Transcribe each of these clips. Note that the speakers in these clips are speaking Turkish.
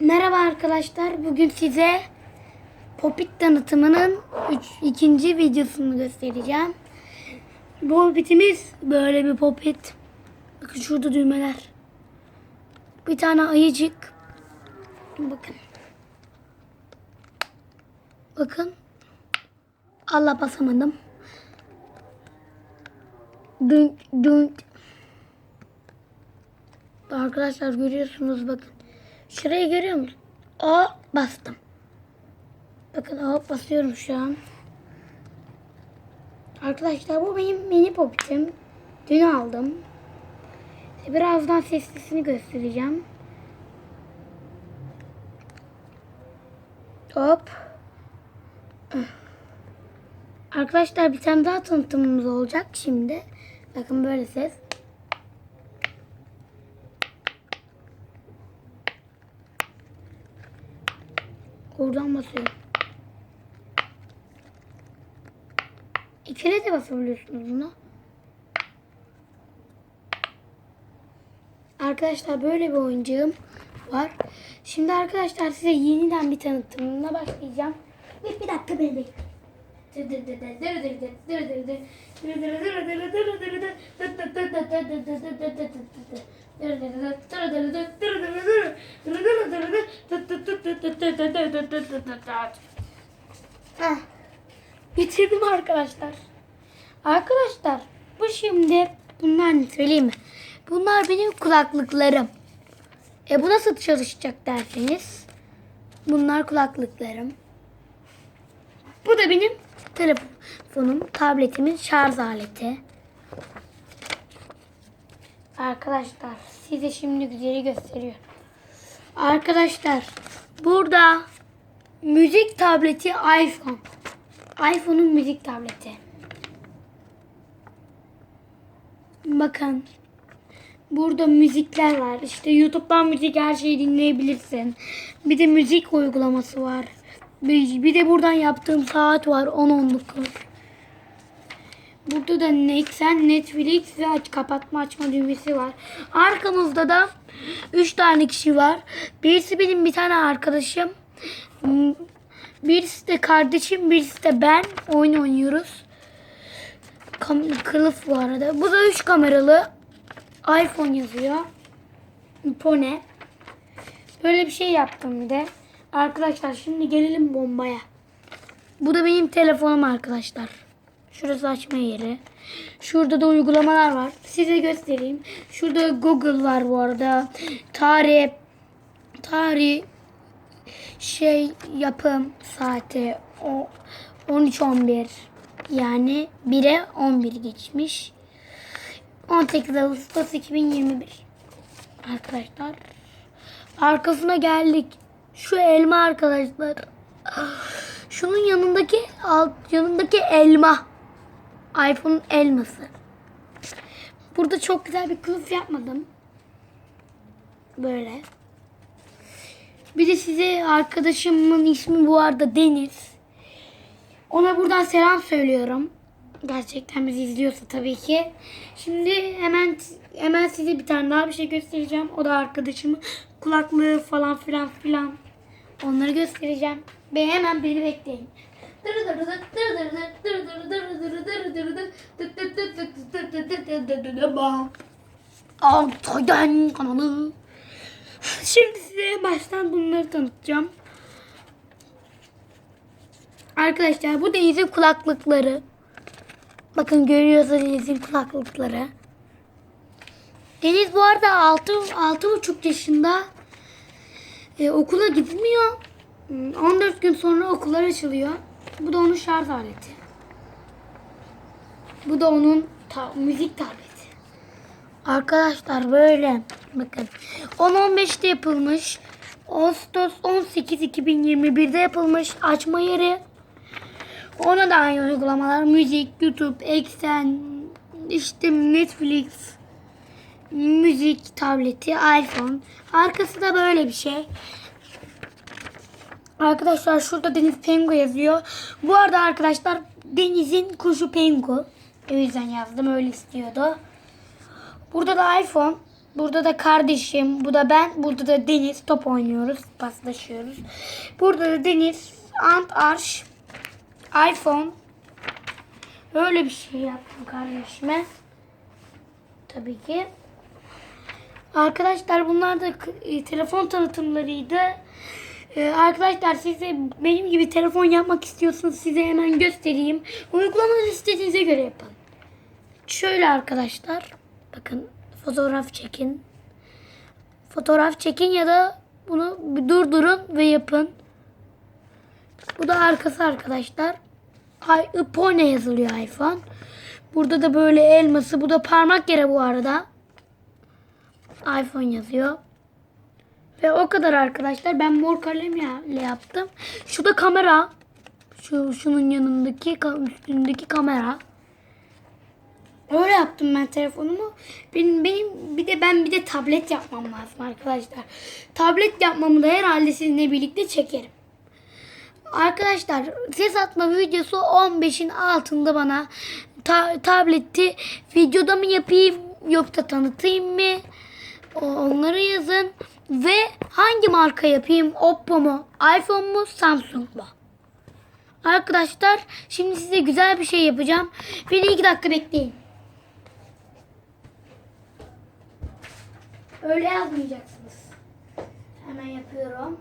Merhaba arkadaşlar. Bugün size Popit tanıtımının üç, ikinci videosunu göstereceğim. Bu Popitimiz böyle bir Popit. Bakın şurada düğmeler. Bir tane ayıcık. Bakın. Bakın. Allah basamadım. Dünk dünk. Arkadaşlar görüyorsunuz bakın. Şurayı görüyor musunuz? A bastım. Bakın A basıyorum şu an. Arkadaşlar bu benim mini popitim. Dün aldım. Birazdan seslisini göstereceğim. Hop. Arkadaşlar bir tane daha tanıtımımız olacak şimdi. Bakın böyle ses. Oradan basıyorum. İçine de basabiliyorsunuz bunu. Arkadaşlar böyle bir oyuncağım var. Şimdi arkadaşlar size yeniden bir tanıtımına başlayacağım. Bir, bir dakika beni bekleyin. Heh, Bitirdim arkadaşlar. Arkadaşlar bu şimdi bunlar ne söyleyeyim mi? Bunlar benim kulaklıklarım. E bu nasıl çalışacak derseniz. Bunlar kulaklıklarım. Bu da benim telefonum, tabletimin şarj aleti. Arkadaşlar size şimdi güzeli gösteriyorum. Arkadaşlar burada müzik tableti iPhone. iPhone'un müzik tableti. Bakın. Burada müzikler var. İşte YouTube'dan müzik her şeyi dinleyebilirsin. Bir de müzik uygulaması var. Bir, de buradan yaptığım saat var 10-19. Burada da Nexen, Netflix ve aç kapatma açma düğmesi var. Arkamızda da 3 tane kişi var. Birisi benim bir tane arkadaşım. Birisi de kardeşim, birisi de ben. Oyun oynuyoruz. Kam kılıf bu arada. Bu da 3 kameralı. iPhone yazıyor. Pone. Böyle bir şey yaptım bir de. Arkadaşlar şimdi gelelim bombaya. Bu da benim telefonum arkadaşlar. Şurası açma yeri. Şurada da uygulamalar var. Size göstereyim. Şurada Google var bu arada. Tarih, tarih, şey yapım saati o 13-11 yani 1'e 11 geçmiş. 18 Ağustos 2021 arkadaşlar. Arkasına geldik. Şu elma arkadaşlar. Şunun yanındaki alt yanındaki elma. iPhone'un elması. Burada çok güzel bir kılıf yapmadım. Böyle. Bir de size arkadaşımın ismi bu arada Deniz. Ona buradan selam söylüyorum. Gerçekten bizi izliyorsa tabii ki. Şimdi hemen hemen size bir tane daha bir şey göstereceğim. O da arkadaşımın kulaklığı falan filan filan. Onları göstereceğim. Ve hemen beni bekleyin. Altay'dan kanalı. Şimdi size baştan bunları tanıtacağım. Arkadaşlar bu Deniz'in kulaklıkları. Bakın görüyorsunuz Deniz'in kulaklıkları. Deniz bu arada 6 altı buçuk yaşında e, okula gitmiyor. Hmm, 14 gün sonra okullar açılıyor. Bu da onun şarj aleti. Bu da onun ta- müzik tableti. Arkadaşlar böyle bakın 10-15'te yapılmış. Ağustos 18 2021'de yapılmış açma yeri. Ona da aynı uygulamalar müzik, YouTube, Exen, işte Netflix, müzik tableti, iPhone. Arkası da böyle bir şey. Arkadaşlar şurada Deniz Pengu yazıyor. Bu arada arkadaşlar Deniz'in kuşu Pengu. O yüzden yazdım öyle istiyordu. Burada da iPhone. Burada da kardeşim, bu da ben, burada da Deniz top oynuyoruz, paslaşıyoruz. Burada da Deniz, Ant Arş, iPhone. Öyle bir şey yaptım kardeşime. Tabii ki. Arkadaşlar bunlar da e, telefon tanıtımlarıydı. Ee, arkadaşlar size benim gibi telefon yapmak istiyorsanız size hemen göstereyim. Uygulamanızı istediğinize göre yapın. Şöyle arkadaşlar. Bakın fotoğraf çekin. Fotoğraf çekin ya da bunu durdurun ve yapın. Bu da arkası arkadaşlar. İPhone yazılıyor iPhone. Burada da böyle elması. Bu da parmak yere bu arada. iPhone yazıyor. Ve o kadar arkadaşlar. Ben mor kalemle yaptım. Şu da kamera. Şu şunun yanındaki üstündeki kamera. Öyle yaptım ben telefonumu. Benim benim bir de ben bir de tablet yapmam lazım arkadaşlar. Tablet yapmamı da herhalde sizinle birlikte çekerim. Arkadaşlar ses atma videosu 15'in altında bana ta- tableti videoda mı yapayım yoksa tanıtayım mı? Onları yazın. Ve hangi marka yapayım? Oppo mu? iPhone mu? Samsung mu? Arkadaşlar şimdi size güzel bir şey yapacağım. Beni iki dakika bekleyin. Öyle yazmayacaksınız. Hemen yapıyorum.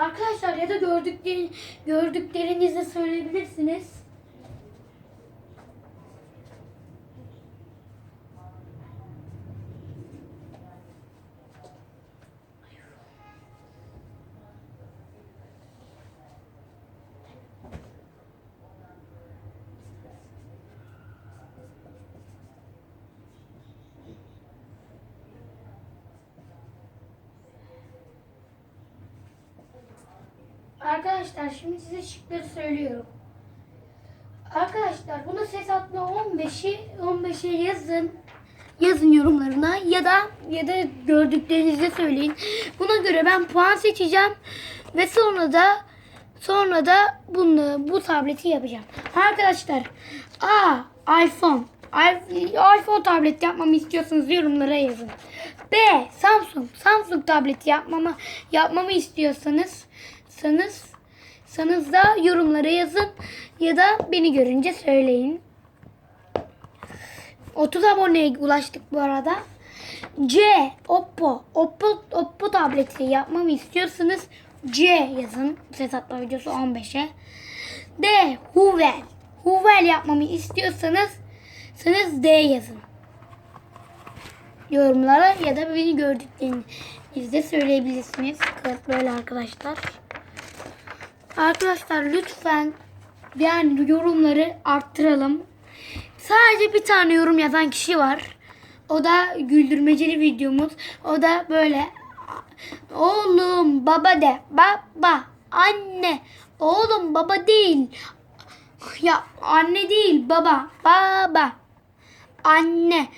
Arkadaşlar ya da gördükleri, gördüklerinizi söyleyebilirsiniz. Arkadaşlar şimdi size şıkları söylüyorum. Arkadaşlar buna ses atma 15'i 15'e yazın. Yazın yorumlarına ya da ya da gördüklerinizi söyleyin. Buna göre ben puan seçeceğim ve sonra da sonra da bunu bu tableti yapacağım. Arkadaşlar A iPhone iPhone tablet yapmamı istiyorsanız yorumlara yazın. B Samsung Samsung tableti yapmamı yapmamı istiyorsanız sanız sanız da yorumlara yazın ya da beni görünce söyleyin. 30 aboneye ulaştık bu arada. C Oppo Oppo Oppo tableti yapmamı istiyorsanız C yazın. Ses atma videosu 15'e. D Huawei Huawei yapmamı istiyorsanız sanız D yazın. Yorumlara ya da beni gördüklerinizi söyleyebilirsiniz. Evet, Böyle arkadaşlar. Arkadaşlar lütfen yani yorumları arttıralım. Sadece bir tane yorum yazan kişi var. O da güldürmeceli videomuz. O da böyle oğlum baba de baba anne oğlum baba değil ya anne değil baba baba anne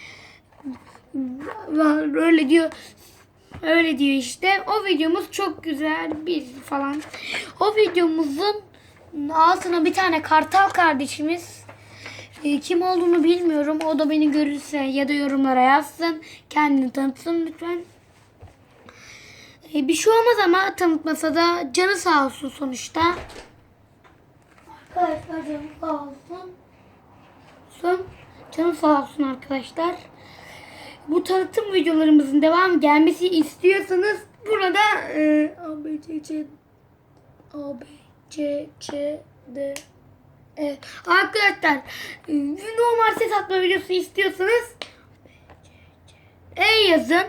öyle diyor öyle diyor işte o videomuz çok güzel bir falan o videomuzun altına bir tane kartal kardeşimiz e, kim olduğunu bilmiyorum. O da beni görürse ya da yorumlara yazsın. Kendini tanıtsın lütfen. E, bir şey olmaz ama tanıtmasa da canı sağ olsun sonuçta. Arkadaşlar canı sağ olsun. Son canı sağ olsun arkadaşlar. Bu tanıtım videolarımızın devam gelmesi istiyorsanız burada e, A, B, C, C A, B, C, C, D Evet. Arkadaşlar e, normal ses atma videosu istiyorsanız E yazın.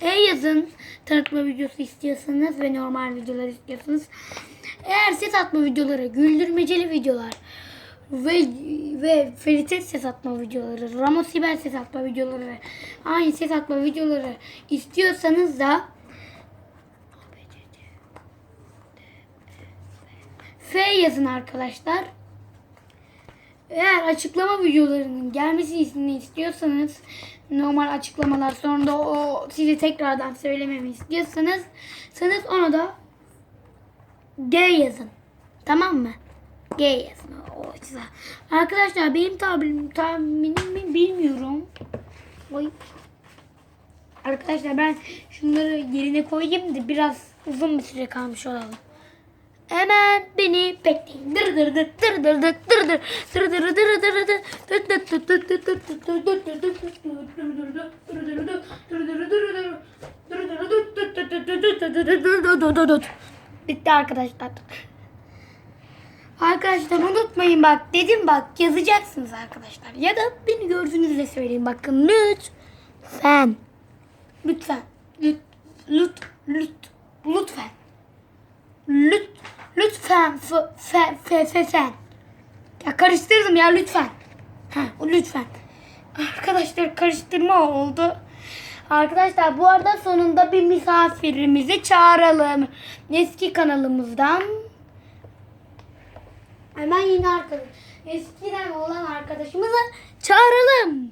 E yazın tanıtma videosu istiyorsanız ve normal videolar istiyorsanız. Eğer ses atma videoları, güldürmeceli videolar ve ve Ferit'e ses atma videoları, Ramo Sibel ses atma videoları, aynı ses atma videoları istiyorsanız da F yazın arkadaşlar. Eğer açıklama videolarının gelmesini istiyorsanız normal açıklamalar sonunda o sizi tekrardan söylememi istiyorsanız sanız ona da G yazın. Tamam mı? G yazma. O güzel. Arkadaşlar benim tahminim, tahminimi bilmiyorum. Oy. Arkadaşlar ben şunları yerine koyayım da biraz uzun bir süre kalmış olalım. Hemen beni bekleyin. Dır dır dır dır dır dır dır dır dır dır dır dır dır dır dır dır Bitti arkadaşlar. Arkadaşlar unutmayın bak dedim bak yazacaksınız arkadaşlar. Ya da beni gördüğünüzde söyleyin bakın lütfen. Lütfen. Lüt, lüt, lüt, lütfen. Lüt, lütfen. F, fe, fe, fe, fen. Ya karıştırdım ya lütfen. Ha, lütfen. Arkadaşlar karıştırma oldu. Arkadaşlar bu arada sonunda bir misafirimizi çağıralım. Eski kanalımızdan. Hemen yine arkadaş. Eskiden olan arkadaşımızı çağıralım.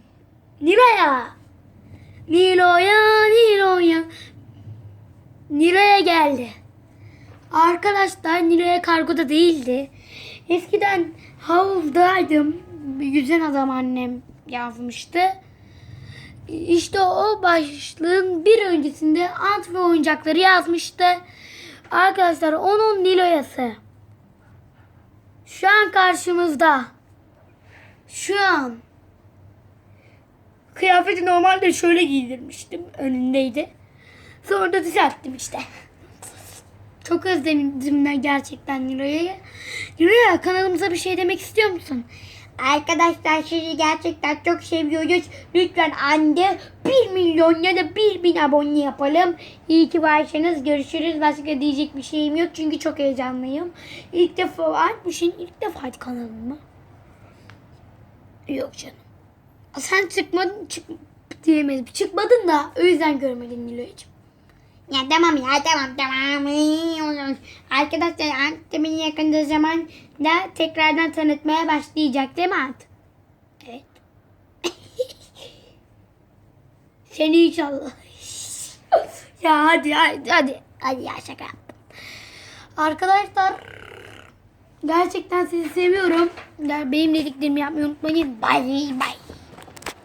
Nilo'ya. Nilo'ya, Nilo'ya. Nilo'ya geldi. Arkadaşlar Nilo'ya kargoda değildi. Eskiden havuzdaydım. Yüzen adam annem yazmıştı. İşte o başlığın bir öncesinde ant ve oyuncakları yazmıştı. Arkadaşlar onun Nilo'yası. Şu an karşımızda. Şu an. Kıyafeti normalde şöyle giydirmiştim. Önündeydi. Sonra da düzelttim işte. Çok özledim ben gerçekten Nilo'yu. Nilo'ya kanalımıza bir şey demek istiyor musun? Arkadaşlar sizi gerçekten çok seviyoruz. Lütfen anne 1 milyon ya da 1 bin abone yapalım. İyi ki varsınız. Görüşürüz. Başka diyecek bir şeyim yok. Çünkü çok heyecanlıyım. İlk defa var. Bu şeyin ilk defa kanalım mı? Yok canım. Sen çıkmadın çık diyemedim. Çıkmadın da o yüzden görmedin Nilo'cuğum. Ya tamam ya tamam tamam. Arkadaşlar annemin yakında zaman da tekrardan tanıtmaya başlayacak değil mi Ant? Evet. Seni inşallah. ya hadi hadi hadi. Hadi ya şaka yaptım. Arkadaşlar gerçekten sizi seviyorum. Benim dediklerimi yapmayı unutmayın. Bye bye.